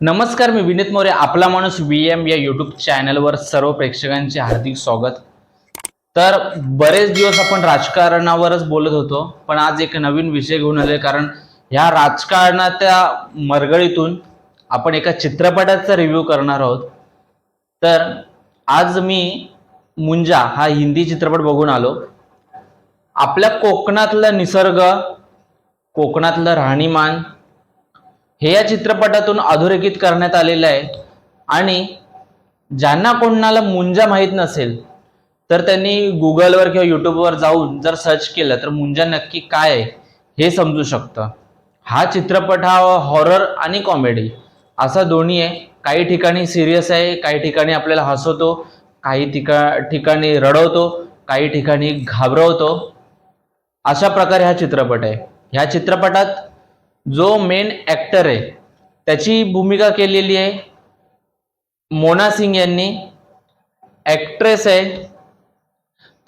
नमस्कार मी विनीत मोरे आपला माणूस व्ही एम या यूट्यूब चॅनलवर सर्व प्रेक्षकांचे हार्दिक स्वागत. तर बरेच दिवस आपण राजकारणावरच बोलत होतो पण आज एक नवीन विषय घेऊन आले कारण ह्या राजकारणाच्या मरगळीतून आपण एका चित्रपटाचा रिव्ह्यू करणार आहोत. तर आज मी मुंजा हा हिंदी चित्रपट बघून आलो. आपल्या कोकणातला निसर्ग कोकणातलं राहणीमान हे या चित्रपटातून अधोरेखित करण्यात आलेलं आहे. आणि ज्यांना कोणाला मुंजा माहीत नसेल तर त्यांनी गुगलवर किंवा यूट्यूबवर जाऊन जर सर्च केलं तर मुंजा नक्की काय आहे हे समजू शकतं. हा चित्रपट हा हॉरर आणि कॉमेडी असा दोन्ही आहे. काही ठिकाणी सिरियस आहे काही ठिकाणी आपल्याला हसवतो काही ठिका ठिकाणी रडवतो काही ठिकाणी घाबरवतो. अशा प्रकारे हा चित्रपट आहे. ह्या चित्रपटात जो मेन ॲक्टर आहे त्याची भूमिका केलेली आहे. मोना सिंग यांनी. ॲक्ट्रेस आहे.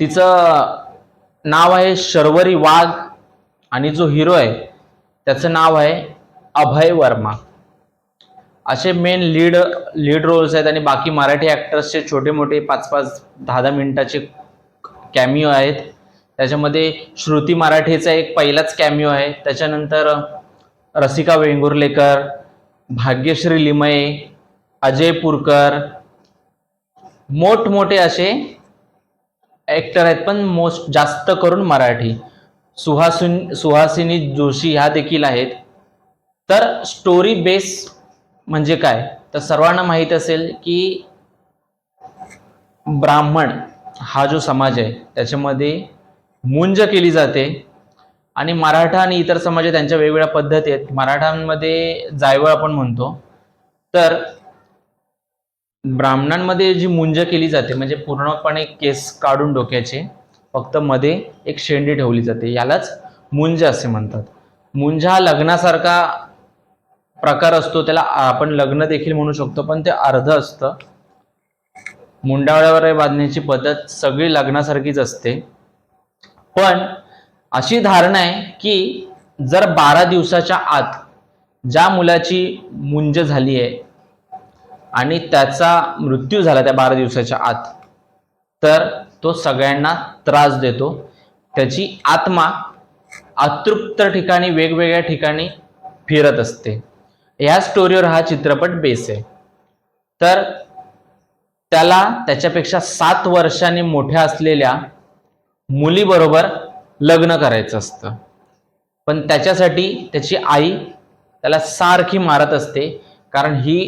तिचं नाव आहे शर्वरी वाघ आणि जो हिरो आहे त्याचं नाव आहे अभय वर्मा. असे मेन लीड लीड रोल्स आहेत आणि बाकी मराठी ॲक्टर्सचे छोटे मोठे पाच पाच दहा दहा मिनटाचे कॅमिओ आहेत. त्याच्यामध्ये श्रुती मराठीचा एक पहिलाच कॅमिओ आहे. त्याच्यानंतर रसिका वेंगुर्लेकर भाग्यश्री लिमये अजय पुरकर मोठमोठे असे ॲक्टर आहेत पण मोस्ट जास्त करून मराठी. सुहासिन सुहासिनी जोशी ह्या देखील आहेत. तर स्टोरी बेस म्हणजे काय? तर सर्वांना माहीत असेल की ब्राह्मण हा जो समाज आहे त्याच्यामध्ये मुंज केली जाते. आणि मराठा आणि इतर समाज त्यांच्या वेगवेगळ्या पद्धती आहेत. मराठांमध्ये जायवळ आपण म्हणतो. तर ब्राह्मणांमध्ये जी मुंज केली जाते म्हणजे पूर्णपणे केस काढून डोक्याचे फक्त मध्ये एक शेंडी ठेवली जाते. यालाच मुंज असे म्हणतात. मुंज हा लग्नासारखा प्रकार असतो. त्याला आपण लग्न देखील म्हणू शकतो पण ते अर्ध असतं. मुंडावळ्यावर बांधण्याची पद्धत सगळी लग्नासारखीच असते. पण अशी धारणा आहे की जर बारा दिवसाच्या आत ज्या मुलाची मुंज झाली आहे आणि त्याचा मृत्यू झाला त्या बारा दिवसाच्या आत तर तो सगळ्यांना त्रास देतो. त्याची आत्मा अतृप्त ठिकाणी वेगवेगळ्या ठिकाणी फिरत असते. ह्या स्टोरीवर हा चित्रपट बेस आहे. तर त्याला त्याच्यापेक्षा सात वर्षांनी मोठ्या असलेल्या मुलीबरोबर लग्न करायचं असतं. पण त्याच्यासाठी त्याची आई त्याला सारखी मारत असते कारण ही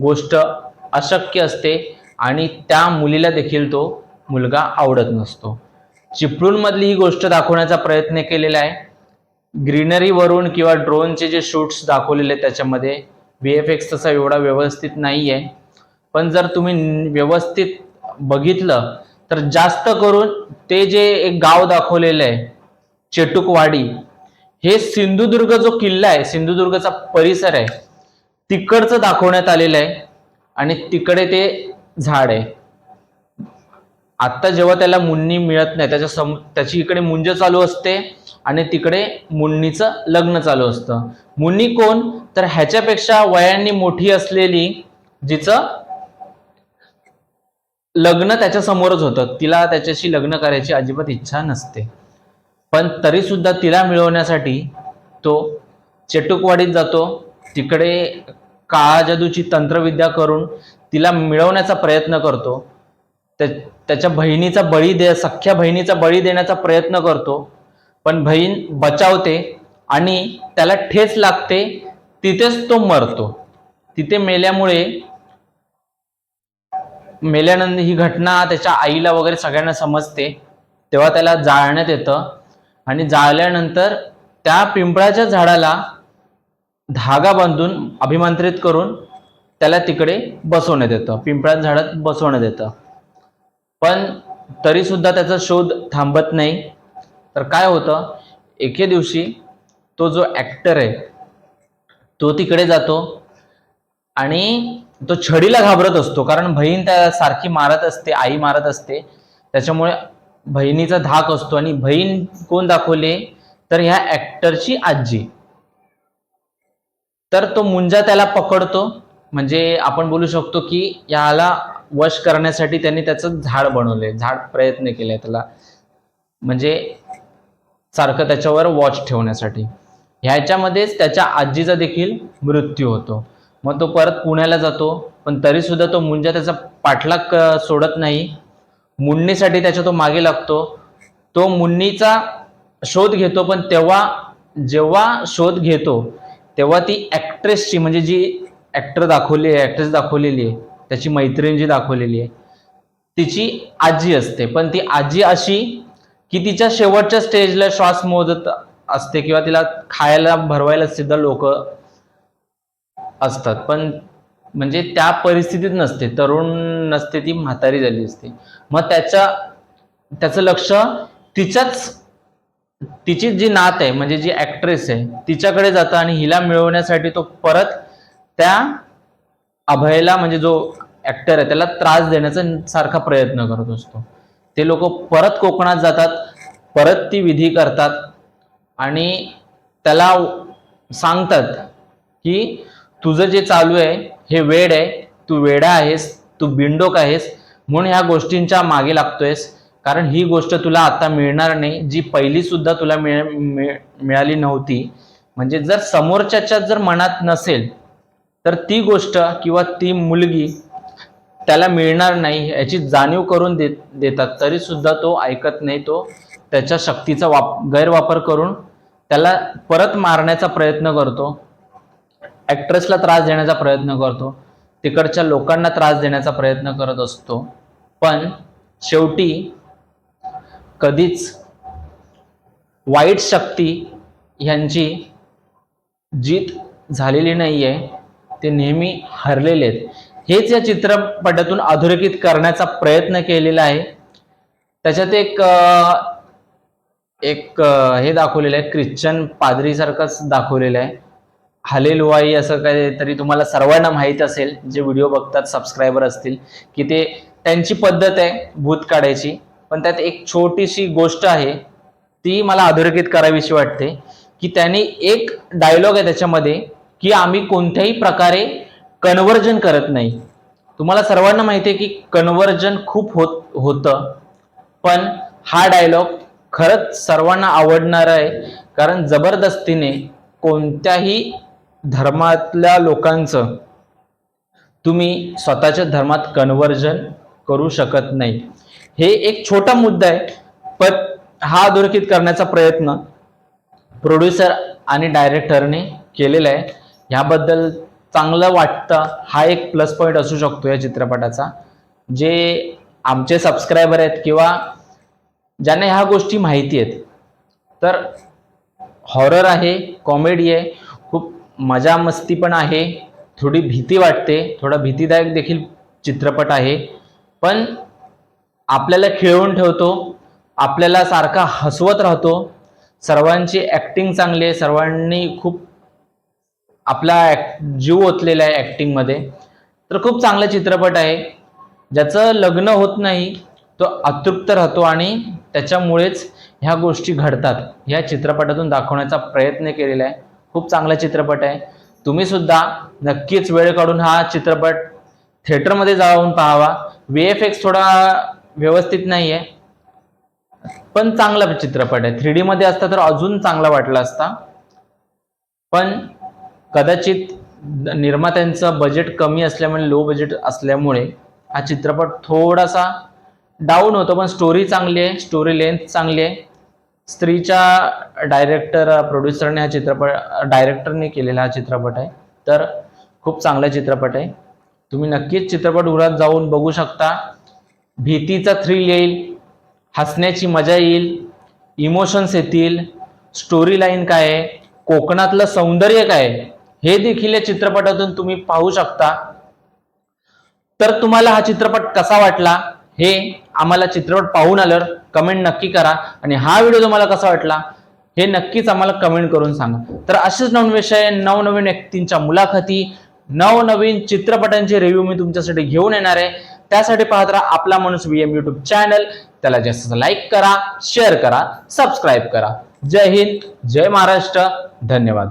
गोष्ट अशक्य असते आणि त्या मुलीला देखील तो मुलगा आवडत नसतो. चिपळूणमधली ही गोष्ट दाखवण्याचा प्रयत्न केलेला आहे. ग्रीनरीवरून किंवा ड्रोनचे जे शूट्स दाखवलेले त्याच्यामध्ये व्ही एफ एक्स तसा एवढा व्यवस्थित नाही आहे पण जर तुम्ही व्यवस्थित बघितलं तर जास्त करून ते जे एक गाव दाखवलेलं आहे चेटुकवाडी. हे सिंधुदुर्ग जो किल्ला आहे सिंधुदुर्गचा परिसर आहे तिकडचं दाखवण्यात आलेलं आहे आणि तिकडे ते झाड आहे. आत्ता जेव्हा त्याला मुन्नी मिळत नाही त्याच्या सम त्याची इकडे मुंज चालू असते आणि तिकडे मुन्नीचं लग्न चालू असतं. मुन्नी कोण? तर ह्याच्यापेक्षा वयांनी मोठी असलेली जिचं लग्न त्याच्यासमोरच होतं. तिला त्याच्याशी लग्न करायची अजिबात इच्छा नसते. पण तरी सुद्धा तिला मिळवण्यासाठी तो चेटुकवाडीत जातो. तिकडे काळा जादूची तंत्रविद्या करून तिला मिळवण्याचा प्रयत्न करतो. त्या- त्याच्या बहिणीचा बळी दे सख्ख्या बहिणीचा बळी देण्याचा प्रयत्न करतो. पण बहीण बचावते आणि त्याला ठेच लागते तिथेच तो मरतो. तिथे मेल्यामुळे मेल्यानंतर ही घटना त्याच्या आईला वगैरे सगळ्यांना समजते. तेव्हा त्याला जाळण्यात येतं. आणि जाळल्यानंतर त्या पिंपळाच्या झाडाला धागा बांधून अभिमंत्रित करून त्याला तिकडे बसवण्यात येतं. पिंपळाच्या झाडात बसवण्यात येतं. पण तरी सुद्धा त्याचा शोध थांबत नाही. तर काय होतं? एके दिवशी तो जो ॲक्टर आहे तो तिकडे जातो आणि तो छडीला घाबरत असतो. कारण बहीण त्या सारखी मारत असते आई मारत असते. त्याच्यामुळे बहिणीचा धाक असतो आणि बहीण कोण दाखवले? तर ह्या ॲक्टरची आजी. तर तो मुंजा त्याला पकडतो. म्हणजे आपण बोलू शकतो की याला वश करण्यासाठी त्यांनी त्याचं झाड बनवले झाड प्रयत्न केले त्याला. म्हणजे सारखं त्याच्यावर वॉच ठेवण्यासाठी. ह्याच्यामध्येच त्याच्या आजीचा देखील मृत्यू होतो. मग तो परत पुण्याला जातो. पण तरी सुद्धा तो मुंजा त्याचा पाठलाग सोडत नाही. मुन्नीसाठी त्याच्या तो मागे लागतो. तो मुन्नीचा शोध घेतो पण तेव्हा जेव्हा शोध घेतो तेव्हा ती ॲक्ट्रेसची म्हणजे जी ॲक्टर दाखवली आहे ॲक्ट्रेस दाखवलेली आहे त्याची मैत्रीण जी दाखवलेली आहे तिची आजी असते. पण ती आजी अशी की तिच्या शेवटच्या स्टेजला श्वास मोजत असते किंवा तिला खायला भरवायला सुद्धा लोक असतात. पण म्हणजे त्या परिस्थितीत नसते. तरुण नसते ती म्हातारी झाली असते. मग त्याच्या त्याचं लक्ष तिच्याच तिची जी नात आहे म्हणजे जी ऍक्ट्रेस आहे तिच्याकडे जातं आणि हिला मिळवण्यासाठी तो परत त्या अभयला म्हणजे जो ऍक्टर आहे त्याला त्रास देण्याचा सारखा प्रयत्न करत असतो. ते लोक परत कोकणात जातात परत ती विधी करतात आणि त्याला सांगतात की तुझं जे चालू आहे हे वेड आहे तू वेडा आहेस तू बिंडोक आहेस म्हणून ह्या गोष्टींच्या मागे लागतोयस. कारण ही गोष्ट तुला आता मिळणार नाही जी पहिली सुद्धा तुला मिळ- मिळाली नव्हती. म्हणजे जर समोरच्याच्या जर मनात नसेल तर ती गोष्ट किंवा ती मुलगी त्याला मिळणार नाही याची जाणीव करून देत देतात. तरी सुद्धा तो ऐकत नाही तो त्याच्या शक्तीचा वाप गैरवापर करून त्याला परत मारण्याचा प्रयत्न करतो. ॲक्ट्रेसला त्रास देण्याचा प्रयत्न करतो. तिकडच्या लोकांना त्रास देण्याचा प्रयत्न करत असतो. पण शेवटी कधीच वाईट शक्ती ह्यांची जीत झालेली नाही आहे ते नेहमी हरलेले आहेत. हेच या चित्रपटातून अधोरेखित करण्याचा प्रयत्न केलेला आहे. त्याच्यात एक एक हे दाखवलेलं आहे. ख्रिश्चन पादरीसारखंच दाखवलेलं आहे. हालेलुवाई असं काहीतरी तुम्हाला सर्वांना माहीत असेल जे व्हिडिओ बघतात सबस्क्रायबर असतील की ते त्यांची पद्धत आहे भूत काढायची. पण त्यात एक छोटीशी गोष्ट आहे ती मला अधोरेखित करावीशी वाटते की त्यांनी एक डायलॉग आहे त्याच्यामध्ये की आम्ही कोणत्याही प्रकारे कन्व्हर्जन करत नाही. तुम्हाला सर्वांना माहिती आहे की कन्व्हर्जन खूप होत होतं. पण हा डायलॉग खरंच सर्वांना आवडणार आहे कारण जबरदस्तीने कोणत्याही धर्मातल्या लोकांचं तुम्ही स्वतःच्या धर्मात कन्वर्जन करू शकत नाही. हे एक छोटा मुद्दा आहे पण हा अधोरेखित करण्याचा प्रयत्न प्रोड्युसर आणि डायरेक्टरने केलेला आहे. ह्याबद्दल चांगलं वाटतं हा एक प्लस पॉईंट असू शकतो या चित्रपटाचा. जे आमचे सबस्क्रायबर आहेत किंवा ज्यांना ह्या गोष्टी माहिती आहेत. तर हॉरर आहे कॉमेडी आहे मजा मस्ती पण आहे. थोडी भीती वाटते. थोडा भीतीदायक देखील चित्रपट आहे. पण आपल्याला खिळवून ठेवतो. आपल्याला सारखा हसवत राहतो. सर्वांची ॲक्टिंग चांगली आहे. सर्वांनी खूप आपला act- जीव ओतलेला आहे ॲक्टिंगमध्ये तर खूप चांगला चित्रपट आहे. ज्याचं लग्न होत नाही तो अतृप्त राहतो आणि त्याच्यामुळेच ह्या गोष्टी घडतात. ह्या चित्रपटातून दाखवण्याचा प्रयत्न केलेला आहे. खूप चांगला चित्रपट आहे. तुम्ही सुद्धा नक्कीच वेळ काढून हा चित्रपट थिएटरमध्ये जाऊन पाहावा. व्ही एफ एक्स थोडा व्यवस्थित नाही आहे पण चांगला चित्रपट आहे. थ्री मध्ये असता तर अजून चांगला वाटला असता. पण कदाचित निर्मात्यांचं बजेट कमी असल्यामुळे लो बजेट असल्यामुळे हा चित्रपट थोडासा डाऊन होतो पण स्टोरी चांगली आहे स्टोरी लेंथ चांगली आहे. स्त्रीच्या डायरेक्टर प्रोड्युसरने हा चित्रपट डायरेक्टरने केलेला हा चित्रपट आहे. तर खूप चांगला चित्रपट आहे. तुम्ही नक्कीच चित्रपटगृहात जाऊन बघू शकता. भीतीचा थ्रिल येईल हसण्याची मजा येईल इमोशन्स येतील स्टोरी लाईन काय आहे कोकणातलं सौंदर्य काय आहे हे देखील या चित्रपटातून तुम्ही पाहू शकता. तर तुम्हाला हा चित्रपट कसा वाटला हे आम्हाला चित्रपट पाहून आलं कमेंट नक्की करा. आणि हा व्हिडिओ तुम्हाला कसा वाटला हे नक्कीच आम्हाला कमेंट करून सांगा. तर असेच नवीन विषय नवनवीन व्यक्तींच्या मुलाखती नवनवीन चित्रपटांचे रिव्ह्यू मी तुमच्यासाठी घेऊन येणार आहे. त्यासाठी पाहत राहा आपला माणूस व्हीएम युट्यूब चॅनल त्याला जास्त लाईक करा शेअर करा सबस्क्राईब करा. जय हिंद जय महाराष्ट्र. धन्यवाद.